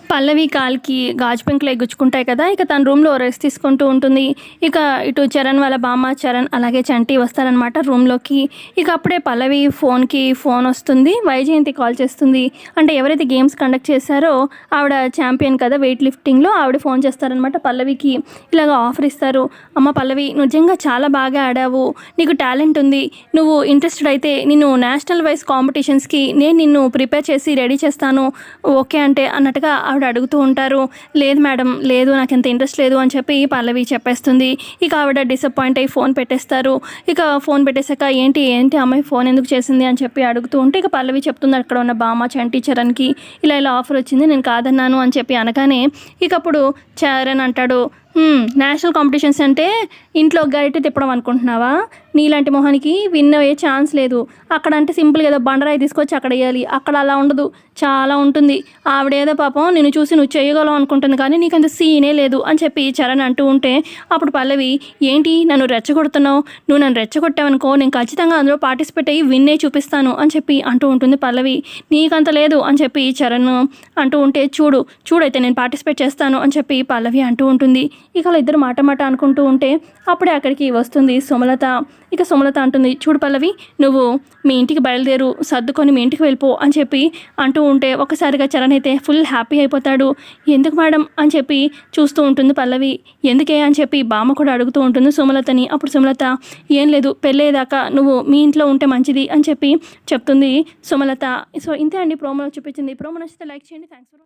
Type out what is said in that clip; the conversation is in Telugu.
పల్లవి కాల్కి గాజు పెంకులు ఎగ్గుచ్చుకుంటాయి కదా ఇక తన రూమ్లో రెస్ట్ తీసుకుంటూ ఉంటుంది. ఇక ఇటు చరణ్ వాళ్ళ బామ్మ చరణ్ అలాగే చంటి వస్తారనమాట రూమ్లోకి. ఇక అప్పుడే పల్లవి ఫోన్కి ఫోన్ వస్తుంది. వైజయంతి కాల్ చేస్తుంది. అంటే ఎవరైతే గేమ్స్ కండక్ట్ చేశారో ఆవిడ ఛాంపియన్ కదా వెయిట్ లిఫ్టింగ్లో ఆవిడ ఫోన్ చేస్తారనమాట పల్లవికి. ఇలాగ ఆఫర్ ఇస్తారు. అమ్మ పల్లవి నిజంగా చాలా బాగా ఆడావు. నీకు టాలెంట్ ఉంది. నువ్వు ఇంట్రెస్టెడ్ అయితే నిన్ను నేషనల్ వైజ్ కాంపిటీషన్స్కి నేను నిన్ను ప్రిపేర్ చేసి రెడీ చేస్తాను. ఓకే అంటే అన్నట్టుగా ఆవిడ అడుగుతూ ఉంటారు లేదు మేడం లేదు నాకు ఎంత ఇంట్రెస్ట్ లేదు అని చెప్పి పల్లవి చెప్పేస్తుంది. ఇక ఆవిడ డిసప్పాయింట్ అయ్యి ఫోన్ పెట్టేస్తారు. ఇక ఫోన్ పెట్టేశాక ఏంటి ఏంటి అమ్మాయి ఫోన్ ఎందుకు చేసింది? అని చెప్పి అడుగుతూ ఉంటే ఇక పల్లవి చెప్తుంది అక్కడ ఉన్న బామ్మ చంటి చరణ్కి ఇలా ఇలా ఆఫర్ వచ్చింది నేను కాదన్నాను అని చెప్పి అనగానే ఇక అప్పుడు చరణ్ అంటాడు నేషనల్ కాంపిటీషన్స్ అంటే ఇంట్లో గరిటె తిప్పడం అనుకుంటున్నావా? నీలాంటి మొహానికి విన్ అయ్యే ఛాన్స్ లేదు. అక్కడ అంటే సింపుల్ ఏదో బండరాయి తీసుకొచ్చి అక్కడ వేయాలి. అక్కడ అలా ఉండదు. చాలా ఉంటుంది. ఆవిడేదో పాపం నేను చూసి నువ్వు చేయగలవు అనుకుంటుంది కానీ నీకు అంత సీనే లేదు అని చెప్పి చరణ్ అంటూ ఉంటే అప్పుడు పల్లవి ఏంటి? నన్ను రెచ్చగొడుతున్నావు? నువ్వు నన్ను రెచ్చగొట్టావనుకో నేను ఖచ్చితంగా అందులో పార్టిసిపేట్ అయ్యి విన్నే చూపిస్తాను అని చెప్పి అంటూ ఉంటుంది పల్లవి. నీకంత లేదు అని చెప్పి చరణ్ అంటూ ఉంటే చూడు చూడైతే నేను పార్టిసిపేట్ చేస్తాను అని చెప్పి పల్లవి అంటూ ఉంటుంది. ఇక అలా ఇద్దరు మాట మాట అనుకుంటూ ఉంటే అప్పుడే అక్కడికి వస్తుంది సుమలత. ఇక సుమలత అంటుంది చూడు పల్లవి నువ్వు మీ ఇంటికి బయలుదేరు సర్దుకొని మీ ఇంటికి వెళ్ళిపో అని చెప్పి అంటూ ఉంటే ఒకసారిగా చరణ్ అయితే ఫుల్ హ్యాపీ అయిపోతాడు. ఎందుకు మేడం? అని చెప్పి చూస్తూ ఉంటుంది పల్లవి. ఎందుకే? అని చెప్పి బామ్మ కూడా అడుగుతూ ఉంటుంది సుమలతని. అప్పుడు సుమలత ఏం లేదు పెళ్ళేదాకా నువ్వు మీ ఇంట్లో ఉంటే మంచిది అని చెప్పి చెప్తుంది సుమలత. సో ఇంతే అండి ప్రోమోలో చూపించింది. ప్రోమో నచ్చితే లైక్ చేయండి. Thanks for